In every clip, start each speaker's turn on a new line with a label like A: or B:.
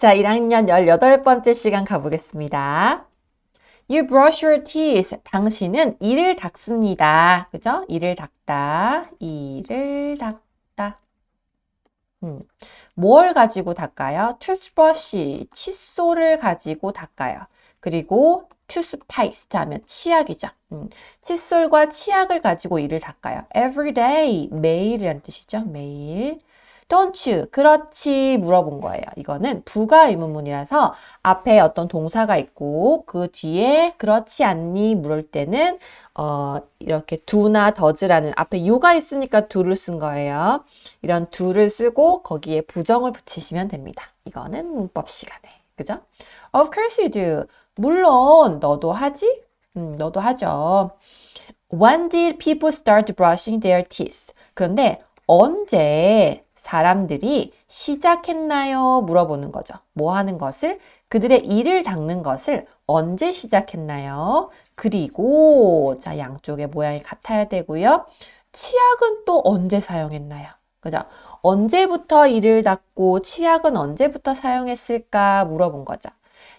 A: 자, 1학년 18번째 시간 가보겠습니다. You brush your teeth. 당신은 이를 닦습니다. 그죠? 이를 닦다. 이를 닦다. 음. 뭘 가지고 닦아요? toothbrush, 칫솔을 가지고 닦아요. 그리고 toothpaste 하면 치약이죠. 음. 칫솔과 치약을 가지고 이를 닦아요. every day, 매일이란 뜻이죠. 매일. Don't you, 그렇지 물어본 거예요. 이거는 부가 의문문이라서 앞에 어떤 동사가 있고 그 뒤에 그렇지 않니 물을 때는 어, 이렇게 do나 does라는 앞에 you가 있으니까 do를 쓴 거예요. 이런 do를 쓰고 거기에 부정을 붙이시면 됩니다. 이거는 문법 시간에. 그죠? Of course you do. 물론 너도 하지? 음, 너도 하죠. When did people start brushing their teeth? 그런데 언제 사람들이 시작했나요? 물어보는 거죠. 뭐 하는 것을? 그들의 이를 닦는 것을 언제 시작했나요? 그리고, 자, 양쪽의 모양이 같아야 되고요. 치약은 또 언제 사용했나요? 그죠? 언제부터 이를 닦고 치약은 언제부터 사용했을까 물어본 거죠.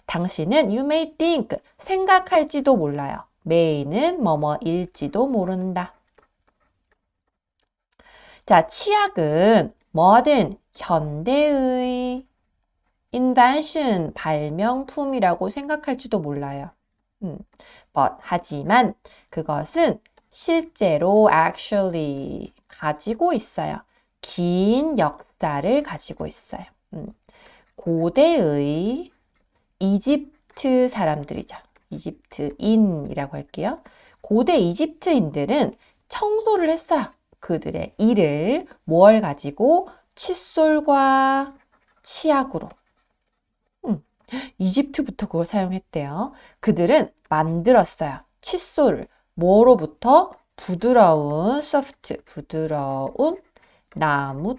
A: 당신은 you may think, 생각할지도 몰라요. may는 뭐뭐일지도 모른다. 자, 치약은 뭐든 현대의 invention, 발명품이라고 생각할지도 몰라요. 음, but, 하지만 그것은 실제로 actually 가지고 있어요. 긴 역사를 가지고 있어요. 음, 고대의 이집트 사람들이죠. 이집트인이라고 할게요. 고대 이집트인들은 청소를 했어요. 그들의 일을 뭘 가지고 칫솔과 치약으로. 음, 이집트부터 그걸 사용했대요. 그들은 만들었어요. 칫솔을 뭐로부터 부드러운 soft 부드러운 나무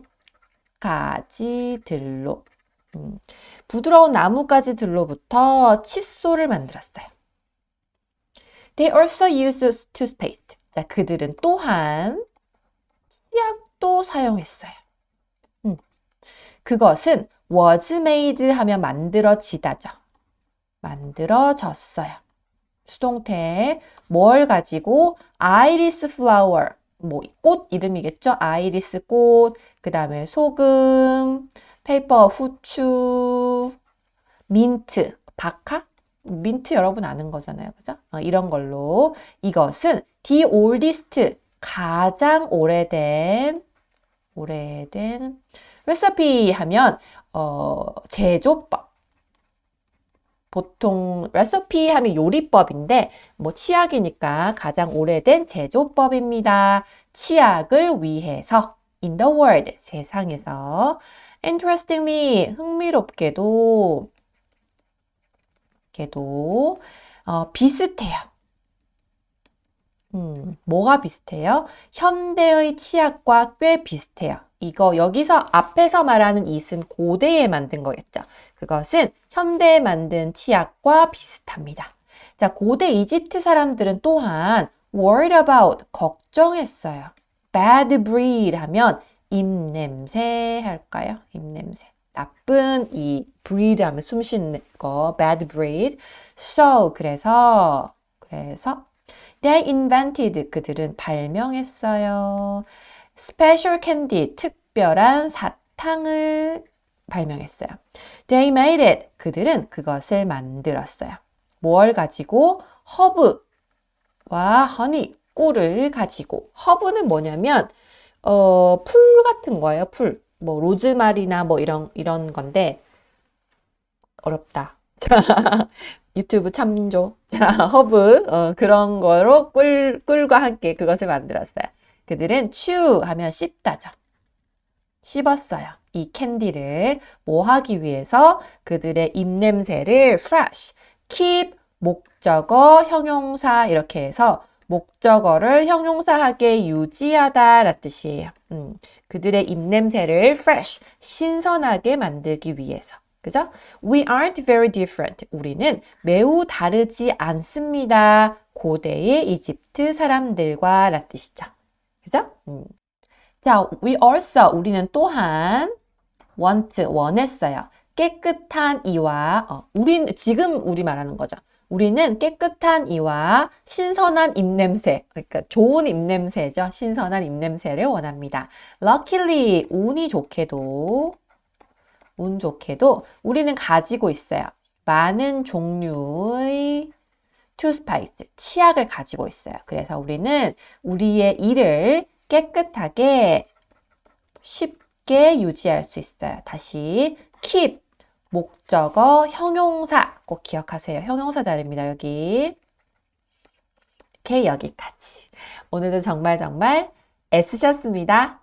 A: 가지들로 음, 부드러운 나뭇가지들로부터 칫솔을 만들었어요. They also use toothpaste. 자, 그들은 또한 치 약도 사용했어요. 음, 그것은 was made 하면 만들어지다죠. 만들어졌어요. 수동태 뭘 가지고 아이리스 플라워 뭐 꽃 이름이겠죠? 아이리스 꽃, 그 다음에 소금, 페이퍼, 후추, 민트, 바카? 민트 여러분 아는 거잖아요. 그죠? 어, 이런 걸로 이것은 the oldest 가장 오래된 오래된 레시피 하면 어, 제조법 보통 레시피 하면 요리법인데 뭐 치약이니까 가장 오래된 제조법입니다. 치약을 위해서 in the world 세상에서 interestingly 흥미롭게도 게도 어, 비슷해요. 음, 뭐가 비슷해요? 현대의 치약과 꽤 비슷해요. 이거 여기서 앞에서 말하는 it은 고대에 만든 거겠죠. 그것은 현대에 만든 치약과 비슷합니다. 자, 고대 이집트 사람들은 또한 worried about 걱정했어요. bad breed 하면 입냄새 할까요? 입냄새. 나쁜 이 breathe 하면 숨 쉬는 거 bad breathe. So 그래서 그래서 they invented 그들은 발명했어요. special candy 특별한 사탕을 발명했어요. They made it 그들은 그것을 만들었어요. 뭘 가지고 허브와 허니 꿀을 가지고 허브는 뭐냐면 어, 풀 같은 거예요. 풀. 뭐 로즈마리나 뭐 이런 이런 건데 어렵다. 자, 유튜브 참조. 자, 허브 어, 그런 거로 꿀 꿀과 함께 그것을 만들었어요. 그들은 chew 하면 씹다죠. 씹었어요. 이 캔디를 뭐 하기 위해서 그들의 입냄새를 fresh, keep 목적어, 형용사 이렇게 해서 목적어를 형용사하게 유지하다 라 뜻이에요. 음, 그들의 입냄새를 fresh, 신선하게 만들기 위해서. 그죠? We aren't very different. 우리는 매우 다르지 않습니다. 고대의 이집트 사람들과 라 뜻이죠. 그죠? 음. 자, we also, 우리는 또한 want, 원했어요. 깨끗한 이와 어, 우린 지금 우리 말하는 거죠. 우리는 깨끗한 이와 신선한 입냄새, 그러니까 좋은 입냄새죠. 신선한 입냄새를 원합니다. Luckily, 운이 좋게도, 운 좋게도 우리는 가지고 있어요. 많은 종류의 투스파이스, 치약을 가지고 있어요. 그래서 우리는 우리의 이를 깨끗하게 쉽게 유지할 수 있어요. 다시 keep 목적어 형용사 꼭 기억하세요. 형용사 자리입니다. 여기. 오케이, 여기까지. 오늘도 정말 정말 애쓰셨습니다.